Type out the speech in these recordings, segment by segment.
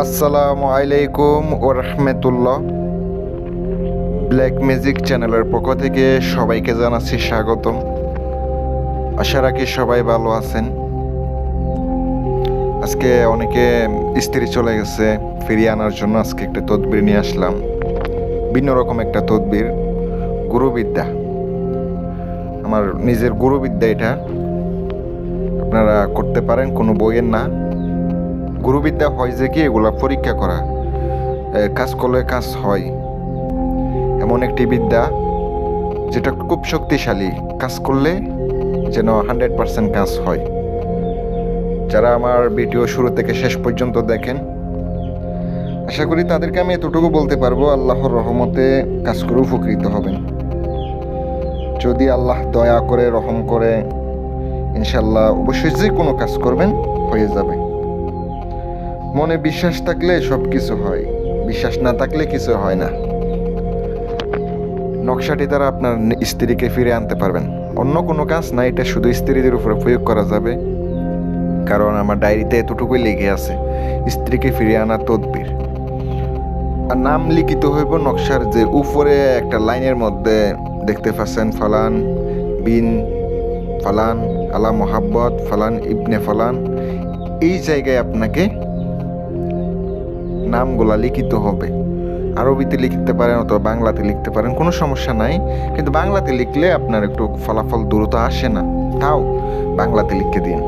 আসসালামু আলাইকুম ও রহমতুল্লাহ। Black music চ্যানেলের পক্ষ থেকে সবাইকে জানাচ্ছি স্বাগতম। আশা রাখি সবাই ভালো আছেন। আজকে অনেকে স্ত্রী চলে গেছে, ফিরিয়ে আনার জন্য আজকে একটা তদবির নিয়ে আসলাম। ভিন্ন রকম একটা তদবির, গুরুবিদ্যা। আমার নিজের গুরুবিদ্যা এটা। আপনারা করতে পারেন, কোনো বইয়ের না। গুরুবিদ্যা হয় যে কি এগুলা পরীক্ষা করা কাজ করলে কাজ হয়। এমন একটি বিদ্যা যেটা খুব শক্তিশালী, কাজ করলে যেন হান্ড্রেড পার্সেন্ট কাজ হয়। যারা আমার ভিডিও শুরু থেকে শেষ পর্যন্ত দেখেন, আশা করি তাদেরকে আমি এতটুকু বলতে পারব, আল্লাহর রহমতে কাজ করে উপকৃত হবেন। যদি আল্লাহ দয়া করে, রহম করে ইনশাল্লাহ অবশ্যই যে কোনো কাজ করবেন, হয়ে যাবে। মনে বিশ্বাস থাকলে সব কিছু হয়। বিশ্বাস না থাকলে কিছু হয় না। নকশাটি দ্বারা আপনার স্ত্রীকে ফিরে আনতে পারবেন। অন্য কোনো কাজ না, এটা শুধু স্ত্রীদের উপরে প্রয়োগ করা যাবে। কারণ আমার ডায়েরিতে এতটুকুই লেগে আছে, স্ত্রীকে ফিরে আনার তদবির। আর নাম লিখিত হইব নকশার যে উপরে একটা লাইনের মধ্যে, দেখতে পাচ্ছেন ফালান বিন, ফালান আলা মোহাব্বত, ফালান ইবনে ফালান। এই জায়গায় আপনাকে নামগুলা লিখিত হবে। আরবিতে লিখতে পারেন অথবা বাংলাতে লিখতে পারেন, কোনো সমস্যা নাই। কিন্তু বাংলাতে লিখলে আপনার একটু ফলাফল দ্রুত আসে না। তাও বাংলাতে লিখে দিন।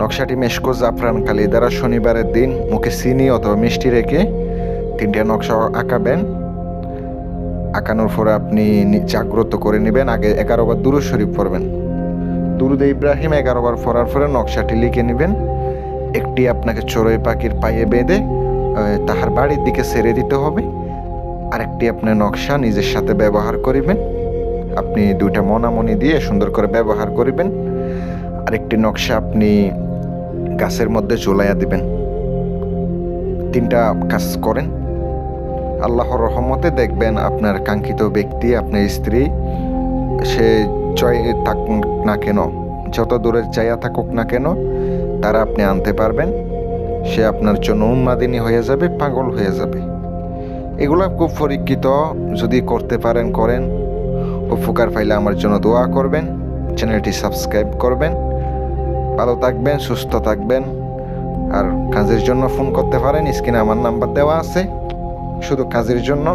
নকশাটি মেশকো জাফরান কালি দ্বারা শনিবারের দিন মুখে চিনি অথবা মিষ্টি রেখে তিনটে নকশা আঁকাবেন। আঁকানোর পরে আপনি জাগ্রত করে নেবেন, আগে এগারো বার দুরু শরীফ পড়বেন। দুরুদে ইব্রাহিম এগারো বার পড়ার পরে নকশাটি লিখে নেবেন। একটি আপনাকে চড়ুই পাখির পায়ে বেঁধে তাহার বাড়ির দিকে ছেড়ে দিতে হবে। আরেকটি আপনার নকশা নিজের সাথে ব্যবহার করিবেন। আপনি দুইটা মনামনি দিয়ে সুন্দর করে ব্যবহার করিবেন। আরেকটি নকশা আপনি গাছের মধ্যে ঝোলাইয়া দিবেন। তিনটা কাজ করেন। আল্লাহর রহমতে দেখবেন আপনার কাঙ্ক্ষিত ব্যক্তি, আপনার স্ত্রী, সে জয় থাকুক না কেন, যত দূরে চাইয়া থাকুক না কেন তারা আপনি আনতে পারবেন। সে আপনার জন্য উন্মাদিনী হয়ে যাবে, পাগল হয়ে যাবে। এগুলো খুব পরীক্ষিত, যদি করতে পারেন, করেন। উপকার পাইলে আমার জন্য দোয়া করবেন, চ্যানেলটি সাবস্ক্রাইব করবেন। ভালো থাকবেন, সুস্থ থাকবেন। আর কাজের জন্য ফোন করতে পারেন, স্ক্রিনে আমার নাম্বার দেওয়া আছে। শুধু কাজের জন্য।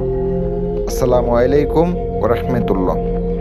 আসসালামু আলাইকুম ওরহমতুল্লাহ